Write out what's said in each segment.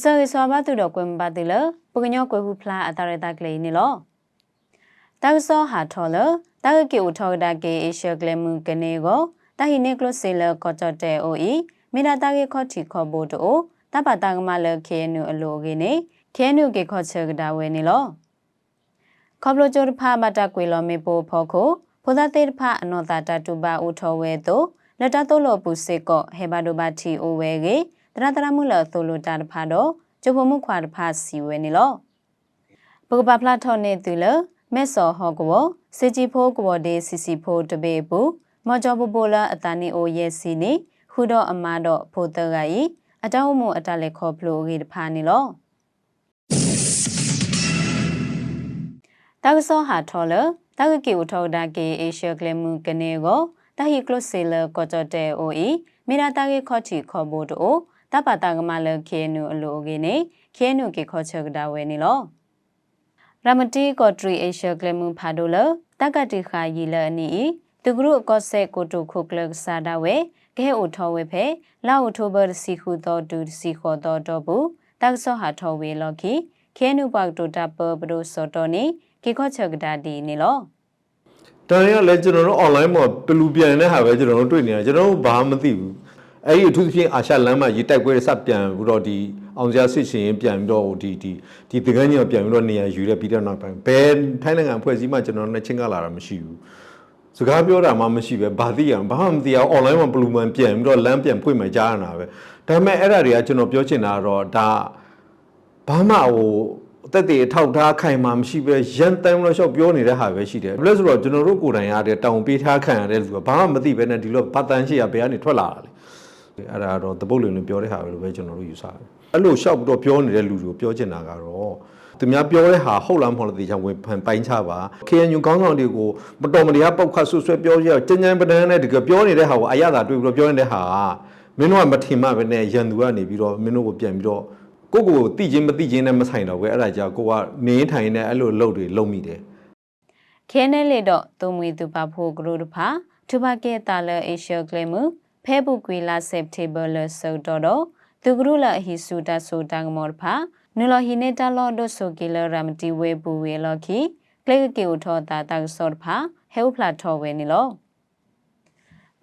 ပစရိစောဘသူတော့ကွမ်ပါတိလပကညောကွယ်ဟုဖလားအတာရတာကလေးနေလောတာကစောဟာထော်လတာကကေဥထော်ဒါကေအေရှကလမှုကနေကိုတာဟိနေကလဆေလကောချတဲ့အိုဤမေတာတာကေခော့တီခောဘိုတိုတပတာကမလခေနုအလိုကေနေခေနုကေခောချကဒါဝဲနေလောခေါပလိုချိုဖာမတာကွေလောမေပိုဖောခိုဖိုသာတေဖာအနောတာတတူပါဥထောဝဲတိုလက်တတိုးလောပူစေကောဟေဘာဒိုဘာတီအိုဝဲကေ တရတရမှုလသိုလိုတာတဖာတော့ကျုပ်ဖမှုခွာတဖာစီဝဲနေလောပုကပပလာထောနေသူလမဲစောဟောကောစေဂျီဖိုးကောဒေစီစီဖိုးတပေဘူးမော်ဂျောပပိုလာအတနီအိုရဲ့စီနေခုတော့အမတော့ဖိုတဂါဤအတောင်းမှုအတလက်ခေါ်ဖလိုဂီတဖာနေလောတာကစောဟာထော်လတာကကီဝထောဒါကေအေရှကလမှုကနေကိုတာဟီကလုဆေလကောကြတဲ့အိုဤမေနာတာကေခေါချီခေါ်ဖို့တို့ တပတာကမလခေနုအလိုကေနေခေနုကေခေါချကဒါဝဲနေလောရမတီကောထရီအေရှကလမှုဖာဒိုလတကတိခာယီလအနီသူဂရုကောဆေကိုတုခုကလဆာဒါဝဲကဲအိုထောဝဲဖဲလာအိုတိုဘာစီခုတော်ဒူစီခေါ်တော်တော့ဘူးတက်ဆောဟာထောဝဲလော်ခီခဲနုပေါတိုတာပဘဒိုစောတော်နေကေခေါချကဒါဒီနေလောတန်ရကလည်းကျွန်တော်တို့ online မှာပလူပြန်တဲ့ဟာပဲကျွန်တော်တို့တွေ့နေရတယ်ကျွန်တော်တို့ဘာမှမသိဘူး အဲ့ဒီအထူးသဖြင့်အာရှလမ်းမှာရေတိုက်ပွဲစပြန်ပြီးတော့ဒီအောင်စရာစစ်ရှင်ပြန်ပြီးတော့ဒီဒီဒီတကန်းကြီးပြန်ပြီးတော့နေရာယူရပြီးတော့နောက်ပိုင်းဘယ်ထိုင်းနိုင်ငံဖွဲ့စည်းမှကျွန်တော်တို့နဲ့ချင်းကလာတာမရှိဘူးစကားပြောတာမှမရှိပဲဘာသိရဘာမှမသိအောင် online မှာဘလူးမန်ပြန်ပြီးတော့လမ်းပြန်ဖွင့်မှကြားရတာပဲဒါပေမဲ့အဲ့ဒါတွေကကျွန်တော်ပြောချင်တာကတော့ဒါဘာမှဟိုအသက်တွေအထောက်ထားခိုင်မှမရှိပဲရန်တမ်းလို့ရှောက်ပြောနေတဲ့ဟာပဲရှိတယ်ဘယ်လို့ဆိုတော့ကျွန်တော်တို့ကိုယ်တိုင်ရတဲ့တောင်ပေးထားခံရတဲ့လူကဘာမှမသိပဲနဲ့ဒီလိုပတ်တန်းရှိရဘယ်ကနေထွက်လာတာလဲ အဲ့ဒါတော့တပုတ်လင်လင်ပြောတဲ့ဟာပဲလို့ပဲကျွန်တော်တို့ယူဆတယ်အဲ့လိုရှောက်ပြီးတော့ပြောနေတဲ့လူတွေကိုပြောချင်တာကတော့သူများပြောတဲ့ဟာဟုတ်လားမဟုတ်လားသိချင်ဝင်ပိုင်းချပါ KNU ကောင်းဆောင်တွေကိုမတော်မတရားပောက်ခတ်ဆွဆွဲပြောရကြင်ကြံပဒန်းနဲ့တကယ်ပြောနေတဲ့ဟာကိုအရသာတွေ့ပြီးတော့ပြောနေတဲ့ဟာကမင်းတို့ကမထင်မှပဲနဲ့ရန်သူကနေပြီးတော့မင်းတို့ကိုပြန်ပြီးတော့ကိုကိုကိုတိချင်းမတိချင်းနဲ့မဆိုင်တော့ဘူးအဲ့ဒါကြောင့်ကိုကနေထိုင်နေအဲ့လိုလုပ်တွေလုပ်မိတယ်ခဲနဲလေတော့သူမွေသူပါဖို့ဂရုတဖာသူပါကေတာလအေရှကလမှု ဖဲပုကွေလာဆပ်တေဘလဆောတော့တော့သူဂရုလဟီဆူတာဆိုတာငမောဖာနူလဟီနေတာလောဒိုဆိုကီလရမတီဝေပူဝေလော်ခီကလစ်ကေဥထောတာတာဆော့ဖာဟဲဥဖလာထောဝဲနီလော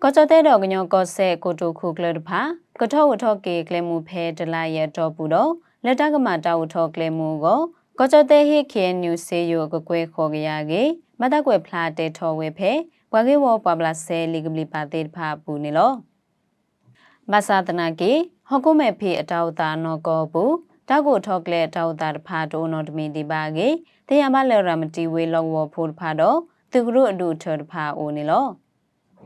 ကောချတဲ့တော့ကညောကောဆဲကိုတိုခုကလတဖာကထောဝထောကေကလမှုဖဲဒလာရတော့ဘူးတော့လက်တကမတာဝထောကလမှုကိုကောချတဲ့ဟိခေနျူစေယိုကကွဲခေါ်ကြရကေမတကွယ်ဖလာတဲ့ထောဝဲဖဲဘွာကေဝပပလာဆဲလီကပလီပါတဲ့ဖာပူနေလောမဆာတနာကေဟောကုမေဖေအတောက်တာနောကောဘူးတောက်ကိုထောကလေတောက်တာတဖာတိုးနော်တမီဒီပါကေတရားမလဲရမတီဝေလောဝဖို့တဖာတော့သူကတို့အတူထောတဖာအိုနေလော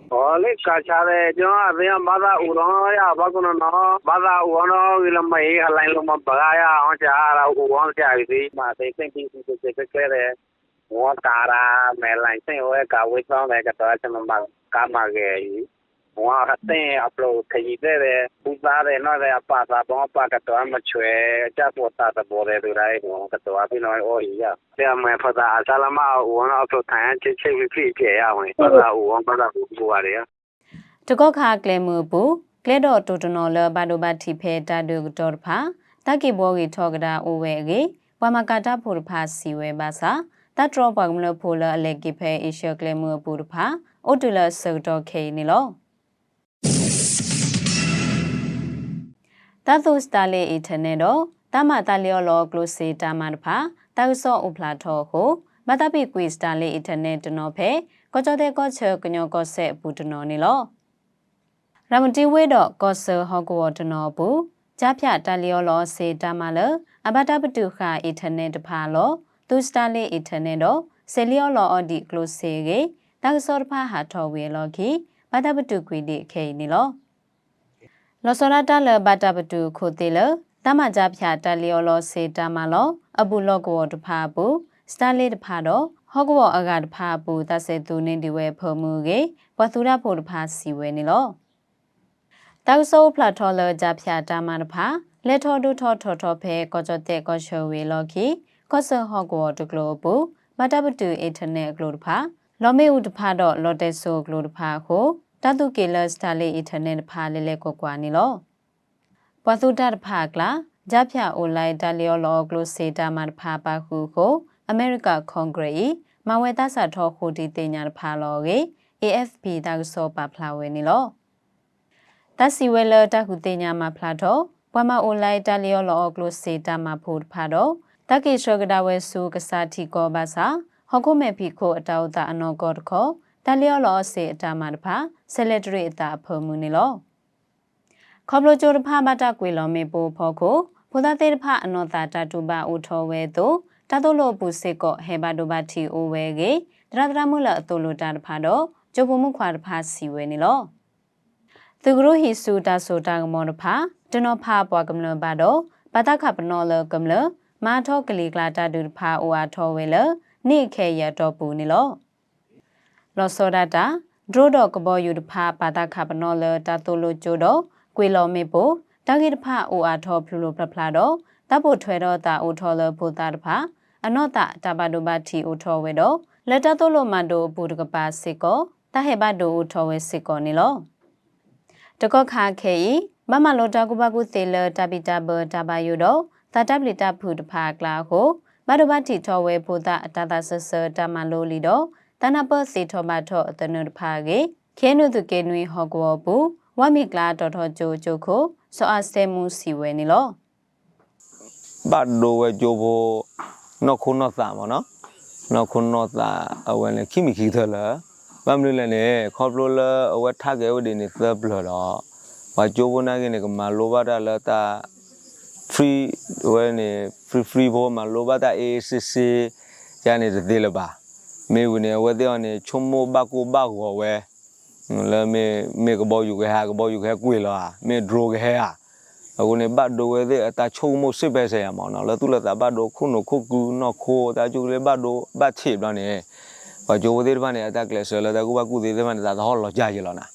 ဟောလေကာချာတယ်ကျွန်တော်အရင်ဘာသာဦးတော့ရဘာကုနနော်ဘာသာဦးတော့ဒီလမေးဟလိုင်းလုံးမဘာရအောင်ချာရဦးအောင်ချာပြီမာသိသိသိသိသိသိကဲတယ် ဝါတာရာမဲလိုင်းစင်ဝဲကဝိဆောင်တယ်ကတော့ကျွန်တော်ကာမကေဝါဟတဲ့အပလိုခရီးတဲ့ပူသားတယ်နော်တဲ့အပါသာတော့ပါကတော့မချွဲကြပေါ်တာတဲ့ဘော်တဲ့ရိုင်းကတော့ပြီးတော့အော်ရတဲ့မဲဖတာအစလမဝါအပလိုထိုင်ချစ်ချစ်ဖြစ်ဖြစ်ရဝင်ဘာသာဦးဘာသာဦးဘူရတယ်တကောခါကလေမှုဘူးကလေတော့တိုတနော်လဘာဒိုဘတ်တီဖဲတာဒုတော်ဖာတကိဘောဂီထောကဒါအိုဝဲကေဝမကာတာဖို့ဖာစီဝဲပါစာ တတ်တော်ပကမလဖိုလအလက်ကိဖဲအေရှကလေမှုဘူးဖာအိုတူလဆော်တော်ခေနီလောတသုစတာလေအထနေတော့တမတလျောလောကလုစီတာမန်ဖာတောက်ဆော့ဥဖလာထောဟိုမတပိကွီစတာလေအထနေတနောဖဲကောကြောတဲ့ကောချေကညောကောဆက်ဘူးတနောနီလောရမတီဝဲတော့ကောဆာဟော့ကဝတ်တနောဘူးကြဖြတလျောလောစေတာမလအဘတာပတုခအထနေတဖာလော သူစတာလေအထနေတော့ဆေလျောလောအဒီကလုစီကေတောက်ဆော့တဖာဟာထောဝေလောခီဘတာပတုကွီဒီခေနီလောလောစောရတာလဘတာပတုခိုတေလတမကြဖြတလျောလောစေတာမလောအပုလောကဝတဖာဘူးစတာလေးတဖာတော့ဟော့ကဘောအကတဖာပူတဆေသူနေဒီဝဲဖမှုကေဘဝသူရဖို့တဖာစီဝဲနေလောတောက်ဆိုးဖလာထော်လကြဖြာတာမတဖာလက်ထော်ဒူထော်ထော်ထော်ဖဲကောကြတဲ့ကောချေဝေလော်ခီ ကောဆဟော့ကဘောတကလိုပူမတပတူအင်တာနက်ကလိုတဖာလော်မေဦးတဖာတော့လော်တက်ဆိုကလိုတဖာကိုတတုကေလစတာလီအင်တာနက်တဖာလဲလဲကွာကွာနေလောဘဝသူတတဖာကလာဂျာဖြာအိုလိုက်ဒါလီယိုလောဂလိုစေတာမတ်ဖာပါခုကိုအမေရိကကွန်ဂရက်မဝဲတဆာထောခုတီတင်ညာဖာလောကေ AFP တာဆောပါဖလာဝဲနီလောတစီဝဲလတခုတင်ညာမဖလာတော့ဘွာမအိုလိုက်ဒါလီယိုလောဂလိုစေတာမဖို့ဖာတော့ တကိရှောကဒါဝဲဆူကစားတီကောဘာစာဟောကုမေဖီခိုအတောက်တာအနောကောတခောဒါလီယိုလောစေအတာမတဖာဆက်လက်ဒရီအတာဖုံမှုနီလောခေါပလိုဂျိုတဖာမတာကွေလောမေပိုဖောကိုဘုဒ္ဓသေတဖအနောတာတတုပဥထောဝဲတို့တတ်လို့ပူစစ်ကောဟေဘာဒိုဘာတီအိုဝဲကေတရတရမုလအတုလိုတာတဖာတော့ကျုပ်ပမှုခွာတဖာစီဝဲနီလောသူကရဟိစုတာဆိုတာကမောတဖာတနောဖာပွားကမလဘာတော့ပတခပနောလကမလ မာထောကလီကလာတာဒူတဖာအိုအားထောဝဲလနိခေရတော့ပူနီလောလောစောဒတာဒရိုတော့ကဘောယူတဖာပတခပနောလတာတိုလိုကျိုတော့ကွေလောမေပိုတာဂိတဖာအိုအားထောဖလူလိုဖလဖလာတော့တပ်ဖို့ထွဲတော့တာအိုထောလဘုတာတဖာအနော့တာတဘဒိုဘတီအိုထောဝဲတော့လက်တတိုလိုမန်ဒိုဘူတကပါစစ်ကောတဟေဘဒိုအိုထောဝဲစစ်ကောနီလောတကောခါခေဤမမလောတာကုဘကုသေလတပိတဘတဘယုတော့ တတပလီတဖုတဖာကလာကိုမဒဘတီထောဝဲဘုဒအတတဆဆတမလိုလီတော့တနပစေထောမထောအတနုတဖာကေခဲနုတုကေနွေဟောကောဘူးဝမိကလာတော်တော်ဂျိုဂျိုခိုစောအစဲမှုစီဝဲနီလောဘတ်ဒိုဝဲဂျိုဘိုနော်ခုနော်သာမနော်နော်ခုနော်သာအဝဲလေခိမိခိသလာဘမ်လူလည်းနေခေါပလိုလအဝဲထားကေဝဒီနေသဘလတော့ဘာဂျိုဘနာကနေကမလိုဘာတာလာတာ free ဝဲနေ free free ဘောမှာလိုဘာတာ ACC ရနေတဲ့သေးလပါမေဝင်နေဝဲတဲ့နေချုံမိုဘကူဘကူဝဲလဲမေမေကဘောယူခဲဟာကဘောယူခဲကွေလာမေဒရိုခဲဟာအခုနေဘတ်ဒိုဝဲတဲ့အတာချုံမို့စစ်ပဲဆရာမောင်နော်လဲသူလက်တာဘတ်ဒိုခုနခုကူနော်ခိုတာကျူလေဘတ်ဒိုဘတ်ချေပလာနေဘာဂျိုဝသေးတပနဲ့အတက်ကလက်ဆလဲတာကူဘကူသေးတပနဲ့တာဟောလောကြာရလောနာ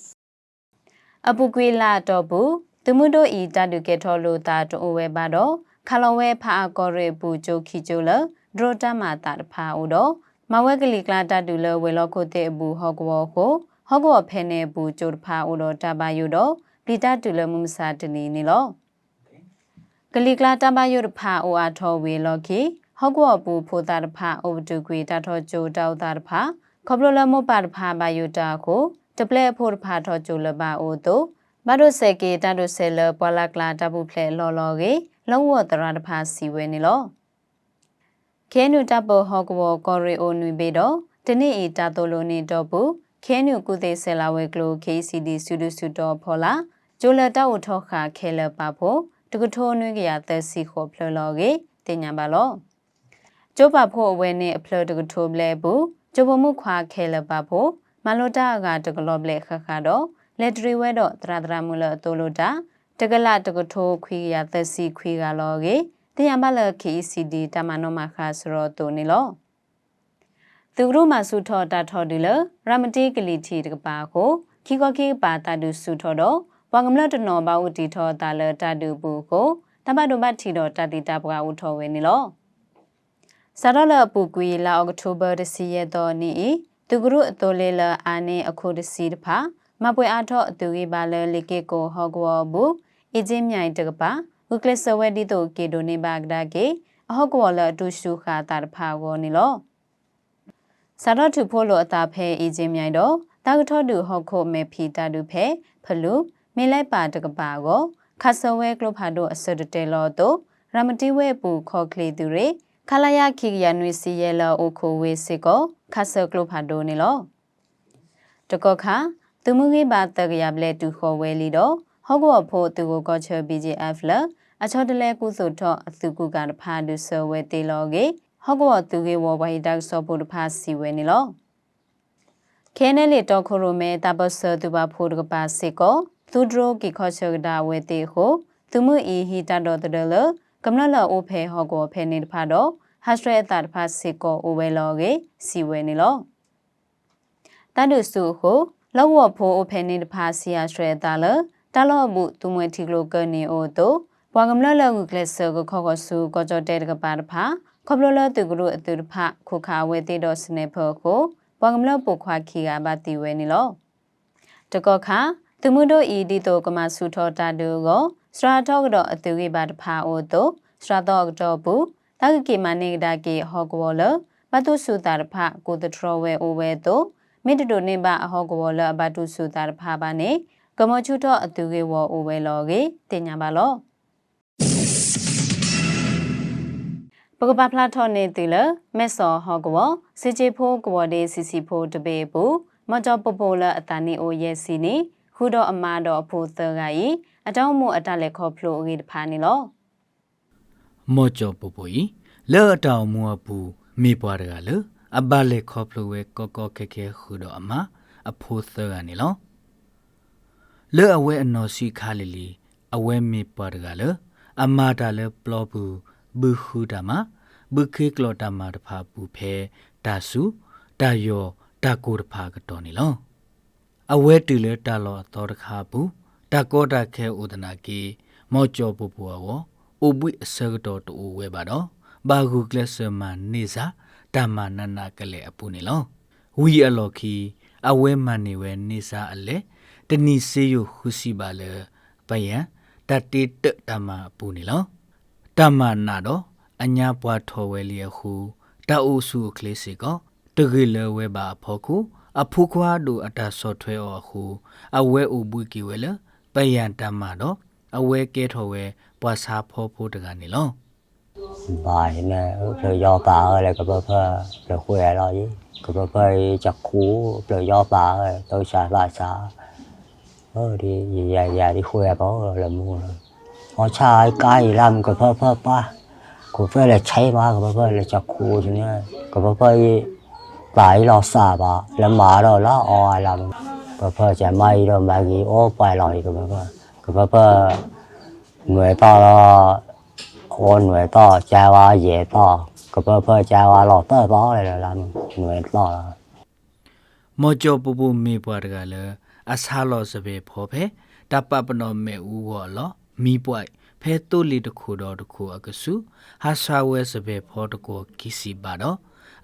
အပုကွေလာတော့ဘူး သူမှုတို့ဤတတုကေထောလိုတာတိုဝဲပါတော့ခလောဝဲဖာကောရေပူဂျိုခီဂျိုလဒရိုတမတာတဖာဦးတော့မဝဲကလီကလာတတူလဝဲလောခုတဲ့အဘူးဟောကောကိုဟောကောဖဲနေဘူးဂျိုတဖာဦးတော့တပါယူတော့ပလီတတူလမှုမစာတနီနီလောကလီကလာတပါယူတဖာဦးအားထောဝေလောခီဟောကောဘူးဖိုတာတဖာဥပတုကွေတထောဂျိုတောက်တာတဖာခေါပလိုလမောပါတဖာပါယူတာကိုတပလက်ဖို့တဖာထောဂျိုလပါဦးတို့ မဒုစေကေတဒုဆေလပွာလာကလာတပုဖလေလော်လော်ကေလုံးဝတရတဖာစီဝဲနေလောခဲနုတပဟောကဝကောရီအိုနွေဘေတော့တနေ့ဤတာတိုလိုနေတော့ဘူးခဲနုကုသေးဆဲလာဝဲကလို KCD စုဒုစုတော်ဖော်လာဂျိုလတောက်ထောခါခဲလပါဖို့တကထိုးနွေးကြရသက်စီခေါ်ဖလော်လော်ကေတင်ညာပါလောကျိုးပါဖို့အဝဲနဲ့အဖလော်တကထိုးပလဲဘူးကျိုးပမှုခွာခဲလပါဖို့မလိုတာကတကလော့ပလဲခခါတော့ လက်ဒရီဝဲတော့တရတရမူလအတိုလိုတာတကလတကထိုးခွေရသက်စီခွေကလောကေတယံဘလ KCD တမနောမခါစရောတိုနေလောသူတို့မှစုထောတာထော်ဒီလရမတိကလီတီတကပါကိုခီကောခေပါတာဒုစုထောတော့ဝါကမလတနောဘာဥတီထောတာလတာဒုဘူးကိုတပတ်တို့ဘတ်ထီတော့တတိတပကဥထောဝဲနေလောစရလပူကွေလာအောက်တိုဘာတစီရတော့နီသူကရုအတိုလေလအာနေအခုတစီတဖာ မပွဲအားထော့အသူကြီးပါလဲလေကေကိုဟောကောဘူးအချင်းမြိုင်တကပါဥကလစဝဲဒီတိုကေဒိုနေဘာဂဒါကေအဟောကောလတူရှုခါတာတဖာကောနေလောစာတော့သူဖို့လို့အတာဖဲအချင်းမြိုင်တော့တာကထော့တူဟောခိုမေဖီတာတူဖဲဖလူမေလိုက်ပါတကပါကောခါဆဝဲကလဖာတို့အစဒတဲလောတို့ရမတိဝဲပူခေါ်ကလေးသူတွေခလာယခိကရနွေစီရဲလောအိုခိုဝေစစ်ကောခါဆကလဖာတို့နေလောတကောခါ သူမှုကြီးပါတကရပလဲတူခေါ်ဝဲလီတော့ဟောကောဖို့သူကိုကောချေ BGF လအချောတလဲကုစုတော့အသူကုကတဖာဒုဆဝဲတေလောကေဟောကောသူကေဝဘိ dak ဆောဖို့တဖာစီဝဲနေလောခဲနဲလေတော့ခိုရိုမဲတပဆသူပါဖို့တကပါစစ်ကောသူဒရိုကီခေါ်ချေဒါဝဲတေဟုသူမှုအီဟီတတော်တလကမ္လလအိုဖဲဟောကောဖဲနေတဖာတော့ဟတ်စရဲတာတဖာစစ်ကောအိုဝဲလောကေစီဝဲနေလောတတ်တုစုဟု လောဝဖိုးအဖဲနေတဖာစီယာရွှဲတာလတလောမှုသူမွေတီကလိုကနေအိုတိုဘွာကမလလကုကလဆာကိုခေါကဆူကိုကြတဲ့ကပါတဖာခပလလတူကလိုအတူတဖာခုခါဝဲတိတော့စနေဖို့ကိုဘွာကမလပုခွာခီကပါတီဝဲနေလောတကောခါသူမှုတို့ဤဒီတိုကမဆူထောတာတူကိုစရာတော့ကတော့အတူကြီးပါတဖာအိုတို့စရာတော့ကတော့ဘူးတာကကေမနေတာကေဟောကဝလဘတုစုတာတဖာကိုတထရဝဲအိုဝဲတို့ မိတတို့နေပါအဟောကဝလဘတုစုတာတဖာပါနေကမချုတော့အတူကြီးဝအိုဝဲလောကေတင်ညာပါလောပကပဖလာထောနေတီလမက်ဆော်ဟောကဝစီချေဖိုးကဝဒေစီစီဖိုးတပေဘူးမတော်ပပိုလအတနီအိုရဲ့စီနီခုတော့အမာတော်အဖို့သကကြီးအတောင်းမှုအတလက်ခေါ်ဖလို့အေးတဖာနေလောမော့ကြောပပူဤလဲအတောင်မူအပူမေပွားတကလ အဘလက်ခေါပလဝဲကောကောခက်ခဲခုတော့အမအဖိုးသကနေလောလဲအဝဲအနော်စီခါလီလီအဝဲမေပွားတကလအမတာလဲပလောဘူးဘူခုတမဘူခေကလောတမတဖာပူဖဲတာစုတာယောတာကိုတဖာကတော်နေလောအဝဲတူလဲတာလောတော်တခါဘူးတာကောတာခဲဥဒနာကီမော့ကြောပပူအောအိုဘွိအစကတော့တူဝဲပါတော့ဘာဂုကလစမနေစာ တမနနာကလေအပူနေလောဝီအလော်ခီအဝဲမန်နေဝဲနေစာအလေတနီစေယခုစီပါလေပယံတတိတတမအပူနေလောတမနာတော့အညာပွားထော်ဝဲလျက်ခုတအိုစုကလေးစီကောတဂေလဝဲပါဖောခုအဖုခွားတို့အတဆော့ထွဲအော်ခုအဝဲအိုဘွိကီဝဲလေပယံတမတော့အဝဲကဲထော်ဝဲပွားစားဖောဖို့တကနေလော บ่ายแม่เปลือยอปลาอะไรก็เพื่อเพื่อปลือคุยอะไรก็เพื่อจักคูเปลือยอปลาอะไรตัวชาบาชาเออดีอย่าอย่าที่คุยเพราะละมูเพอชายใกล้ลำก็เพื่อเพื่อป้ากูเพื่อเลยใช้มาก็เพื่อเลยจักคูทีนี้ก็เพื่อเพื่ปลายรอสาบอะแล้วหมาเราละอออลำก็เพื่อจะไม่โดนแบบนี้โอ้ปล่อยลอยก็เพื่อก็เพื่อเหนื่อยต่อ ခေါ်หน่วยต่อจาว่าเหยต่อก็เพื่อเพื่อจาว่าหล่อเตอร์ต่อเลยล่ะมึงหน่วยต่อมอจอปุปุเมปวดกะเลยอาซาหล่อสเปพอเพတပ်ပပနောမေဥဝလမိပွိုက်ဖဲတုလီတခုတော်တခုအကစုဟာစာဝဲစပေဖောတကောကိစီပါတော့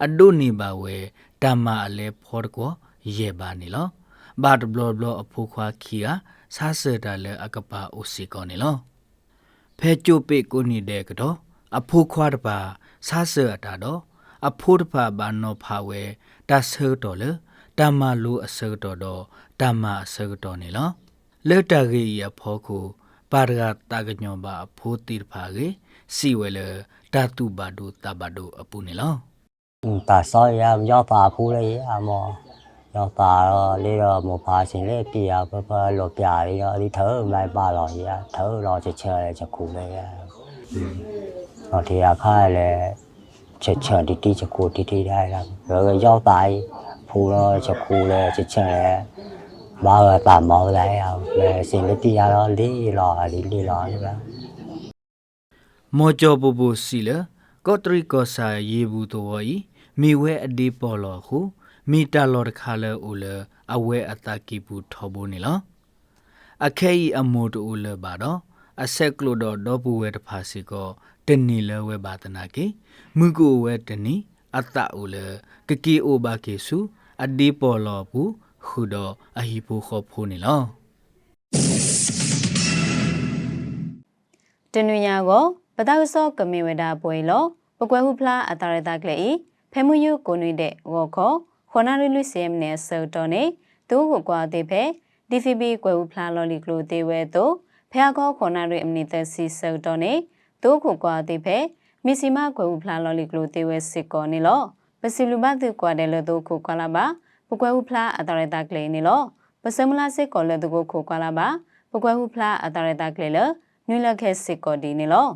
အတုနေပါဝဲတမအလဲဖောတကောရေပါနေလောဘာတဘလဘလအဖိုးခွာခီယာစာစတာလဲအကပါအိုစီကောနေလော ဖဲကျိုပေကိုနေတဲ့ကတော့အဖိုးခွားတပါဆာဆအတာတော့အဖိုးတပါဘာနောဖာဝဲတဆဲတော်လေတမလူအစတော်တော့တမအစတော်နေလောလက်တကြီးရဖောခုပါရကတာကညောပါအဖိုးတိဖာကြီးစီဝဲလေတတုဘာဒုတဘာဒုအပူနေလော တော့ပါတော့လေးတော့မပါရှင်လေးပြရပပလောပြရရောဒီထောလိုက်ပါတော့ရထောတော့ချက်ချက်လေးချက်ခုလေးရတော့ဒီအခါလည်းချက်ချက်တိတိချက်ခုတိတိได้လာတော့ရောက်ပါဖူတော့ချက်ခုလေးချက်ချက်လေးဘာကတမောလိုက်အောင်ရှင်လေးပြရတော့လေးလောလေးလေးလောဒီပါမောကြောပူပူစီလကောတရီကောဆာရေဘူးတော်ဤမိဝဲအဒီပေါ်လောခု မိတလောတခါလဲအိုလအဝဲအတကိဘူးထောဘူးနေလောအခဲဤအမိုတူလပါတော့အဆက်ကလိုတော့ဒေါ်ပူဝဲတဖာစီကောတနီလဲဝဲပါတနာကေမုကိုဝဲတနီအတအိုလကကီအိုဘာကေစုအဒီပေါ်လောဘူးခုတော့အဟိဘူးခေါ်ဖို့နေလောတနွေညာကိုပတောက်စောကမေဝဒပွဲလောပကွဲဟုဖလားအတာရတာကလေးဤဖဲမှုယုကိုနွေတဲ့ဝေါ်ခော ခေါနာရလူစီယမ်နဲ့ဆောတော်နေသူ့ကိုကွာသေးဖဲ DFB ကွဲဟုဖလားလော်လီကလိုသေးဝဲတို့ဖះကောခေါနာရအမနီသက်စီဆောတော်နေသူ့ကိုကွာသေးဖဲမီစီမကွဲဟုဖလားလော်လီကလိုသေးဝဲစစ်ကောနေလောပစီလူမသူကွာတယ်လို့သူကိုကွာလာပါပကွဲဟုဖလားအတာရတာကလေးနေလောပစမလာစစ်ကောလည်းသူကိုကိုကွာလာပါပကွဲဟုဖလားအတာရတာကလေးလနွေလခဲစစ်ကောဒီနေလော